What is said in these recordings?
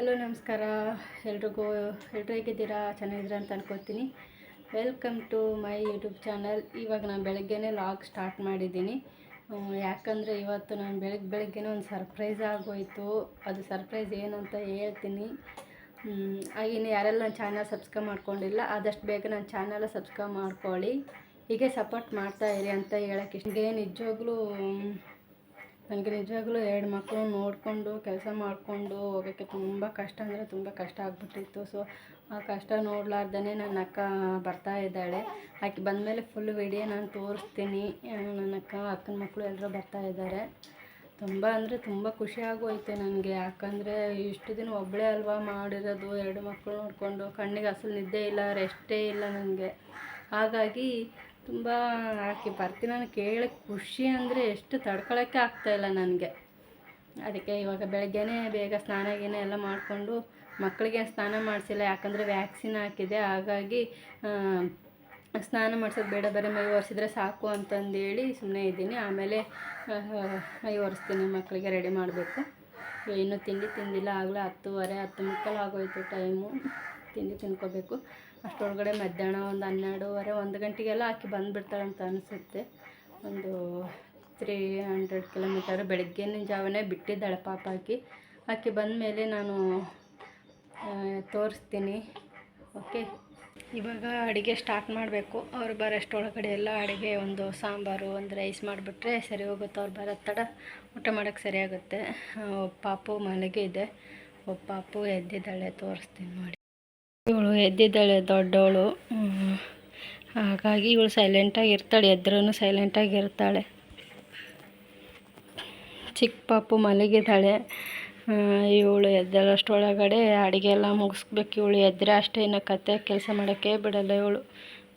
Hello, ನಮಸ್ಕಾರ. ಎಲ್ರಿಗೂ ಎಲ್ಲರೂ ಹೇಗಿದ್ದೀರಾ? ಚೆನ್ನಾಗಿದ್ದೀರಾ ಅಂತ ಅನ್ಕೋತೀನಿ. Welcome to my YouTube channel ಇವಾಗ ನಾನು ಬೆಳಗ್ಗೆನೇ ಲಾಗ್ ಸ್ಟಾರ್ಟ್ ಮಾಡಿದ್ದೀನಿ. ಯಾಕಂದರೆ ಇವತ್ತು ನಾನು ಬೆಳಗ್ಗೆ ಬೆಳಗ್ಗೆನೇ ಒಂದು ಸರ್ಪ್ರೈಸ್ ಆಗೋಯಿತು. ಅದು ಸರ್ಪ್ರೈಸ್ ಏನು ಅಂತ ಹೇಳ್ತೀನಿ. ಇನ್ನು ಯಾರೆಲ್ಲ ನನ್ನ ಚಾನಲ್ ಸಬ್ಸ್ಕ್ರೈಬ್ ಮಾಡ್ಕೊಂಡಿಲ್ಲ, ಆದಷ್ಟು ಬೇಗ ನನ್ನ ಚಾನಲ್ ಸಬ್ಸ್ಕ್ರೈಬ್ ಮಾಡ್ಕೊಳ್ಳಿ. ಹೀಗೆ ಸಪೋರ್ಟ್ ಮಾಡ್ತಾ ಇರಿ ಅಂತ ಹೇಳೋಕ್ಕೆ ಇಷ್ಟ. ನಿಜವಾಗ್ಲೂ ನನಗೆ ನಿಜವಾಗ್ಲೂ ಎರಡು ಮಕ್ಕಳು ನೋಡಿಕೊಂಡು ಕೆಲಸ ಮಾಡಿಕೊಂಡು ಹೋಗೋಕ್ಕೆ ತುಂಬ ಕಷ್ಟ ಅಂದರೆ ತುಂಬ ಕಷ್ಟ ಆಗಿಬಿಟ್ಟಿತ್ತು. ಸೊ, ಆ ಕಷ್ಟ ನೋಡಲಾರ್ದೇ ನನ್ನ ಅಕ್ಕ ಬರ್ತಾ ಇದ್ದಾಳೆ. ಆಕೆ ಬಂದಮೇಲೆ ಫುಲ್ ವಿಡಿಯೋ ನಾನು ತೋರಿಸ್ತೀನಿ. ನನ್ನ ಅಕ್ಕ, ಅಕ್ಕನ ಮಕ್ಕಳು ಎಲ್ಲರೂ ಬರ್ತಾ ಇದ್ದಾರೆ. ತುಂಬ ಅಂದರೆ ತುಂಬ ಖುಷಿ ಆಗೋಯ್ತು ನನಗೆ. ಯಾಕಂದರೆ ಇಷ್ಟು ದಿನ ಒಬ್ಬಳೇ ಅಲ್ವಾ ಮಾಡಿರೋದು? ಎರಡು ಮಕ್ಕಳು ನೋಡಿಕೊಂಡು ಕಣ್ಣಿಗೆ ಅಸಲು ನಿದ್ದೆ ಇಲ್ಲ ರೆಸ್ಟೇ ಇಲ್ಲ ನನಗೆ. ಹಾಗಾಗಿ ತುಂಬ ಆಕೆ ಬರ್ತೀನಿ. ನಾನು ಕೇಳಕ್ಕೆ ಖುಷಿ ಅಂದರೆ ಎಷ್ಟು ತಡ್ಕೊಳಕ್ಕೆ ಆಗ್ತಾಯಿಲ್ಲ ನನಗೆ. ಅದಕ್ಕೆ ಇವಾಗ ಬೆಳಗ್ಗೆನೇ ಬೇಗ ಸ್ನಾನ ಗೀನ ಎಲ್ಲ ಮಾಡಿಕೊಂಡು ಮಕ್ಕಳಿಗೆ ಸ್ನಾನ ಮಾಡಿಸಿಲ್ಲ. ಯಾಕಂದರೆ ವ್ಯಾಕ್ಸಿನ್ ಹಾಕಿದೆ. ಹಾಗಾಗಿ ಸ್ನಾನ ಮಾಡ್ಸೋದು ಬೇಡ. ಬರೀ ಮೈ ಒರೆಸಿದ್ರೆ ಸಾಕು ಅಂತಂದೇಳಿ ಸುಮ್ಮನೆ ಇದ್ದೀನಿ. ಆಮೇಲೆ ಮೈ ಒರೆಸ್ತೀನಿ. ಮಕ್ಕಳಿಗೆ ರೆಡಿ ಮಾಡಬೇಕು. ಇನ್ನೂ ತಿಂಡಿ ತಿಂದಿಲ್ಲ. ಆಗಲೇ ಹತ್ತುವರೆ, ಹತ್ತು ಮುಕ್ಕಾಲು ಆಗೋಯ್ತು ಟೈಮು ತಿಂಡಿ ತಿನ್ಕೋಬೇಕು ಅಷ್ಟರೊಳಗಡೆ ಮಧ್ಯಾಹ್ನ ಒಂದು ಹನ್ನೆರಡೂವರೆ, ಒಂದು ಗಂಟೆಗೆಲ್ಲ ಆಕೆ ಬಂದುಬಿಡ್ತಾಳೆ ಅಂತ ಅನಿಸುತ್ತೆ. ಒಂದು ತ್ರೀ ಹಂಡ್ರೆಡ್ ಕಿಲೋಮೀಟರ್ ಬೆಳಗ್ಗಿನ ಜಾವನೇ ಬಿಟ್ಟಿದ್ದಾಳೆ ಪಾಪ ಆಕಿ. ಆಕೆ ಬಂದ ಮೇಲೆ ನಾನು ತೋರಿಸ್ತೀನಿ. ಓಕೆ ಇವಾಗ ಅಡುಗೆ ಸ್ಟಾರ್ಟ್ ಮಾಡಬೇಕು. ಅವ್ರು ಬರೋಷ್ಟೊಳಗಡೆ ಎಲ್ಲ ಅಡುಗೆ, ಒಂದು ಸಾಂಬಾರು, ಒಂದು ರೈಸ್ ಮಾಡಿಬಿಟ್ರೆ ಸರಿ ಹೋಗುತ್ತೆ. ಅವ್ರು ಬರೋ ತಡ ಊಟ ಮಾಡೋಕ್ಕೆ ಸರಿಯಾಗುತ್ತೆ ಪಾಪು ಮಲಗಿದೆ. ಒಬ್ಬ ಪಾಪು ಎದ್ದಿದ್ದಾಳೆ, ತೋರಿಸ್ತೀನಿ ನೋಡಿ. ಇವಳು ಎದ್ದಿದ್ದಾಳೆ, ದೊಡ್ಡವಳು. ಹಾಗಾಗಿ ಇವಳು ಸೈಲೆಂಟಾಗಿ ಇರ್ತಾಳೆ ಎದ್ರೂ ಸೈಲೆಂಟಾಗಿ ಇರ್ತಾಳೆ. ಚಿಕ್ಕ ಪಾಪು ಮಲಗಿದ್ದಾಳೆ. ಇವಳು ಎದ್ದಳಷ್ಟೊಳಗಡೆ ಅಡುಗೆ ಎಲ್ಲ ಮುಗಿಸ್ಬೇಕು. ಇವಳು ಎದ್ರೆ ಅಷ್ಟೇ, ಇನ್ನು ಕತೆ, ಕೆಲಸ ಮಾಡೋಕ್ಕೆ ಬಿಡಲ್ಲ ಇವಳು.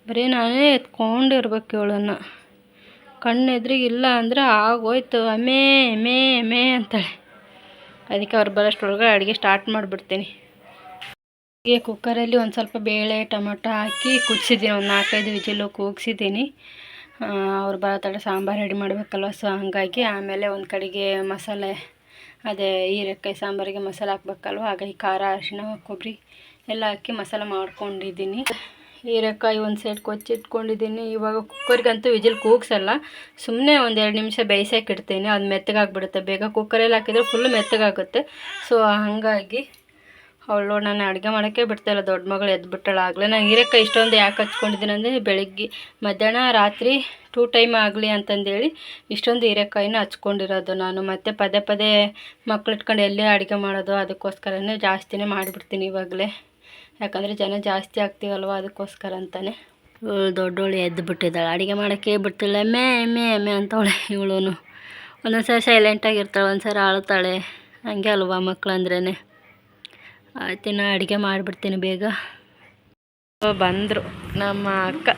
ಬರೀ ನಾನೇ ಎತ್ಕೊಂಡು ಇರ್ಬೇಕು ಇವಳನ್ನು. ಕಣ್ಣು ಎದ್ರಿಗೆ ಇಲ್ಲ ಅಂದರೆ ಆಗೋಯ್ತು. ಅಮೇ ಮೇ ಮೇ ಅಂತಾಳೆ. ಅದಕ್ಕೆ ಅವ್ರು ಬರೋಷ್ಟೊಳಗಡೆ ಅಡುಗೆ ಸ್ಟಾರ್ಟ್ ಮಾಡಿಬಿಡ್ತೀನಿ. ಹೀಗೆ ಕುಕ್ಕರಲ್ಲಿ ಒಂದು ಸ್ವಲ್ಪ ಬೇಳೆ, ಟೊಮೊಟೊ ಹಾಕಿ ಕುದಿಸಿದ್ದೀನಿ. ಒಂದು ನಾಲ್ಕೈದು ವಿಜಿಲು ಕೂಗಿಸಿದ್ದೀನಿ. ಅವ್ರು ಬರೋ ತಡ ಸಾಂಬಾರು ರೆಡಿ ಮಾಡಬೇಕಲ್ವ, ಸೊ ಹಂಗಾಗಿ ಆಮೇಲೆ ಒಂದು ಕಡೆಗೆ ಮಸಾಲೆ, ಅದೇ ಹೀರೆಕಾಯಿ ಸಾಂಬಾರಿಗೆ ಮಸಾಲೆ ಹಾಕ್ಬೇಕಲ್ವ ಹಾಗಾಗಿ ಖಾರ ಅರಿಶಿಣ ಕೊಬ್ಬರಿ ಎಲ್ಲ ಹಾಕಿ ಮಸಾಲೆ ಮಾಡ್ಕೊಂಡಿದ್ದೀನಿ. ಹೀರೆಕಾಯಿ ಒಂದು ಸೈಡ್ ಕೊಚ್ಚಿಟ್ಕೊಂಡಿದ್ದೀನಿ. ಇವಾಗ ಕುಕ್ಕರ್ಗಂತೂ ವಿಜಿಲ್ ಕೂಗ್ಸಲ್ಲ. ಸುಮ್ಮನೆ ಒಂದು ಎರಡು ನಿಮಿಷ ಬೇಯಿಸೋಕೆ ಇಡ್ತೀನಿ. ಅದು ಮೆತ್ತಗಾಗ್ಬಿಡುತ್ತೆ. ಬೇಗ ಕುಕ್ಕರಲ್ಲಿ ಹಾಕಿದ್ರೆ ಫುಲ್ ಮೆತ್ತಗಾಗುತ್ತೆ. ಸೊ ಹಾಗಾಗಿ ಅವಳು ನಾನು ಅಡುಗೆ ಮಾಡೋಕ್ಕೆ ಬಿಡ್ತಾಯಿಲ್ಲ ದೊಡ್ಡ ಮಗಳು ಎದ್ಬಿಟ್ಟಾಳೆ. ಆಗಲೇ ನಾನು ಹೀರೆಕಾಯಿ ಇಷ್ಟೊಂದು ಯಾಕೆ ಹಚ್ಕೊಂಡಿದ್ದೀನಿ ಅಂದರೆ ಬೆಳಗ್ಗೆ ಮಧ್ಯಾಹ್ನ ರಾತ್ರಿ ಟೂ ಟೈಮ್ ಆಗಲಿ ಅಂತಂದೇಳಿ ಇಷ್ಟೊಂದು ಹೀರೆಕಾಯಿನ ಹಚ್ಕೊಂಡಿರೋದು ನಾನು. ಮತ್ತು ಪದೇ ಪದೇ ಮಕ್ಳು ಇಟ್ಕೊಂಡು ಎಲ್ಲೇ ಅಡುಗೆ ಮಾಡೋದು, ಅದಕ್ಕೋಸ್ಕರನೇ ಜಾಸ್ತಿನೇ ಮಾಡಿಬಿಡ್ತೀನಿ ಇವಾಗಲೇ. ಯಾಕಂದರೆ ಜನ ಜಾಸ್ತಿ ಆಗ್ತೀವಲ್ವ ಅದಕ್ಕೋಸ್ಕರ ಅಂತಲೇ ಇವಳು ದೊಡ್ಡವಳು ಎದ್ದು ಬಿಟ್ಟಿದ್ದಾಳೆ ಅಡುಗೆ ಮಾಡೋಕ್ಕೆ ಬಿಡ್ತಿಲ್ಲ. ಎಮ್ಮೆ ಎಮ್ಮೆ ಎಮ್ಮೆ ಅಂತವಳೆ ಇವಳು ಒಂದೊಂದು ಸಲ ಸೈಲೆಂಟಾಗಿರ್ತಾಳೆ ಒಂದು ಸರಿ ಆಳ್ತಾಳೆ ಹಂಗೆ ಅಲ್ವಾ ಮಕ್ಕಳು ಅಂದ್ರೇ ಆಯ್ತು ನಾ ಅಡುಗೆ ಮಾಡಿಬಿಡ್ತೀನಿ ಬೇಗ. ಬಂದರು ನಮ್ಮ ಅಕ್ಕ.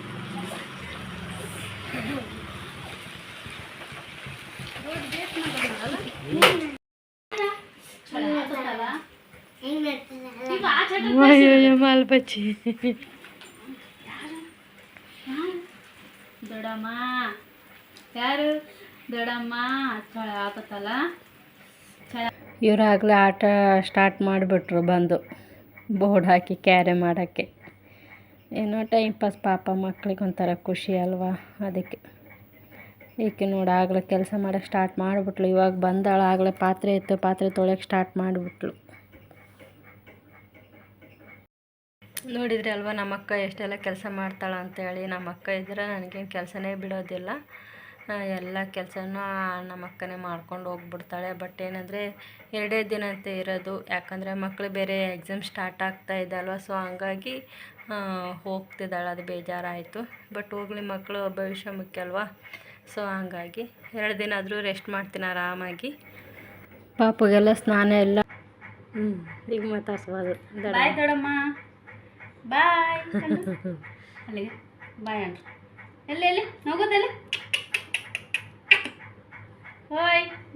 ಅಯ್ಯೋ ಮಾಲ್ಪಚ್ಚಿ. ದೊಡಮ್ಮ ಯಾರು? ದೊಡ್ಡಮ್ಮ ಆತತ್ತಲ್ಲ ಇವರಾಗಲೇ ಆಟ ಸ್ಟಾರ್ಟ್ ಮಾಡಿಬಿಟ್ರು ಬಂದು ಬೋರ್ಡ್ ಹಾಕಿ ಕ್ಯಾರೆ ಮಾಡೋಕ್ಕೆ. ಏನೋ ಟೈಮ್ ಪಾಸ್ ಪಾಪ ಮಕ್ಳಿಗೆ ಒಂಥರ ಖುಷಿ ಅಲ್ವಾ ಅದಕ್ಕೆ. ಈಕೆ ನೋಡಿ ಆಗಲೇ ಕೆಲಸ ಮಾಡೋಕ್ಕೆ ಸ್ಟಾರ್ಟ್ ಮಾಡಿಬಿಟ್ಲು. ಇವಾಗ ಬಂದಾಳ ಆಗಲೇ ಪಾತ್ರೆ ಇತ್ತು ಪಾತ್ರೆ ತೊಳೆಯೋಕ್ಕೆ ಸ್ಟಾರ್ಟ್ ಮಾಡಿಬಿಟ್ಲು. ನೋಡಿದ್ರಿ ಅಲ್ವಾ ನಮ್ಮಕ್ಕ ಎಷ್ಟೆಲ್ಲ ಕೆಲಸ ಮಾಡ್ತಾಳ ಅಂತೇಳಿ ನಮ್ಮ ಅಕ್ಕ ಇದ್ರೆ ನನಗೇನು ಕೆಲಸನೇ ಬಿಡೋದಿಲ್ಲ. ಎಲ್ಲ ಕೆಲಸನೂ ನಮ್ಮ ಅಕ್ಕನೇ ಮಾಡ್ಕೊಂಡು ಹೋಗ್ಬಿಡ್ತಾಳೆ. ಬಟ್ ಏನಂದರೆ ಎರಡೇ ದಿನ ಅಂತ ಇರೋದು. ಯಾಕಂದರೆ ಮಕ್ಕಳು ಬೇರೆ ಎಕ್ಸಾಮ್ ಸ್ಟಾರ್ಟ್ ಆಗ್ತಾ ಇದೆ ಅಲ್ವಾ? ಸೊ ಹಂಗಾಗಿ ಹೋಗ್ತಿದ್ದಾಳೆ. ಅದು ಬೇಜಾರಾಯಿತು. ಬಟ್ ಹೋಗ್ಲಿ ಮಕ್ಕಳು ಭವಿಷ್ಯ ಮುಖ್ಯ ಅಲ್ವಾ? ಸೊ ಹಂಗಾಗಿ ಎರಡು ದಿನ ಆದರೂ ರೆಸ್ಟ್ ಮಾಡ್ತೀನಿ ಆರಾಮಾಗಿ. ಪಾಪಗೆಲ್ಲ ಸ್ನಾನ ಎಲ್ಲ ಹ್ಞೂ ಈಗ ಮಾತಾಡ್ಸ್ಬೋದು ಬಾಯ್ ದೊಡಮ್ಮ. ಬಾಯ್ ಅಲ್ಲಿಗೆ. ಬಾಯ್ ಅಣ್ಣ ಎಲ್ಲಿ ಎಲ್ಲಿ? ಹೋಗೋದೆಲ್ಲಿ?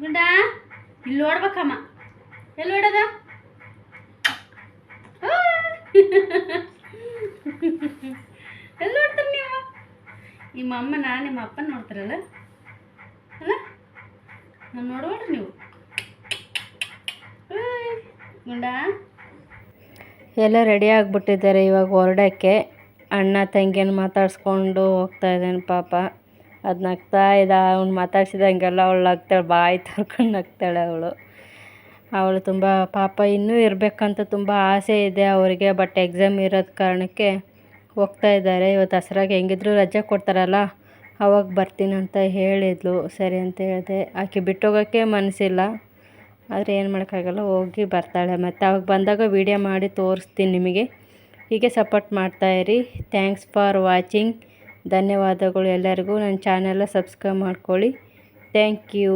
ಗುಂಡ, ಇಲ್ಲಿ ಓಡ್ಬೇಕಮ್ಮ. ಎಲ್ಲಿ ಓಡೋದ? ಎಲ್ಲಿ ನೋಡ್ತೀರಿ ನೀವು? ನಿಮ್ಮ ಅಮ್ಮನ ನಿಮ್ಮ ಅಪ್ಪನ ನೋಡ್ತಾರಲ್ಲ? ಅಲ್ಲ? ನಾನು ನೋಡ್ಬೇಡ್ರಿ ನೀವು. ಗುಂಡ. ಎಲ್ಲ ರೆಡಿ ಆಗಿಬಿಟ್ಟಿದ್ದಾರೆ ಇವಾಗ ಹೊರಡೋಕ್ಕೆ. ಅಣ್ಣ ತಂಗಿಯನ್ನು ಮಾತಾಡಿಸ್ಕೊಂಡು ಹೋಗ್ತಾ ಇದ್ದಾನೆ ಪಾಪ. ಅದು ನಗ್ತಾ ಇದ್ದ, ಅವ್ನು ಮಾತಾಡ್ಸಿದಂಗೆಲ್ಲ ಅವಳು ನಗ್ತಾಳೆ, ಬಾಯಿ ತರ್ಕೊಂಡು ನಗ್ತಾಳೆ ಅವಳು. ಅವಳು ತುಂಬ, ಪಾಪ ಇನ್ನೂ ಇರಬೇಕಂತ ತುಂಬ ಆಸೆ ಇದೆ ಅವರಿಗೆ ಬಟ್ ಎಕ್ಸಾಮ್ ಇರೋದ ಕಾರಣಕ್ಕೆ ಹೋಗ್ತಾ ಇದ್ದಾರೆ. ಇವತ್ತು ದಸರಾಗೆ ಹೆಂಗಿದ್ರು ರಜೆ ಕೊಡ್ತಾರಲ್ಲ, ಅವಾಗ ಬರ್ತೀನಿ ಅಂತ ಹೇಳಿದ್ಲು. ಸರಿ ಅಂತ ಹೇಳಿದೆ. ಆಕೆ ಬಿಟ್ಟೋಗೋಕ್ಕೆ ಮನಸ್ಸಿಲ್ಲ ಆದರೆ ಏನು ಮಾಡೋಕ್ಕಾಗಲ್ಲ, ಹೋಗಿ ಬರ್ತಾಳೆ. ಮತ್ತು ಅವಾಗ ಬಂದಾಗ ವೀಡಿಯೋ ಮಾಡಿ ತೋರಿಸ್ತೀನಿ ನಿಮಗೆ. ಹೀಗೆ ಸಪೋರ್ಟ್ ಮಾಡ್ತಾಯಿರಿ ಥ್ಯಾಂಕ್ಸ್ ಫಾರ್ ವಾಚಿಂಗ್ ಧನ್ಯವಾದಗಳು ಎಲ್ಲರಿಗೂ. ನನ್ನ ಚಾನೆಲ್ನ ಸಬ್ಸ್ಕ್ರೈಬ್ ಮಾಡ್ಕೊಳ್ಳಿ. Thank you.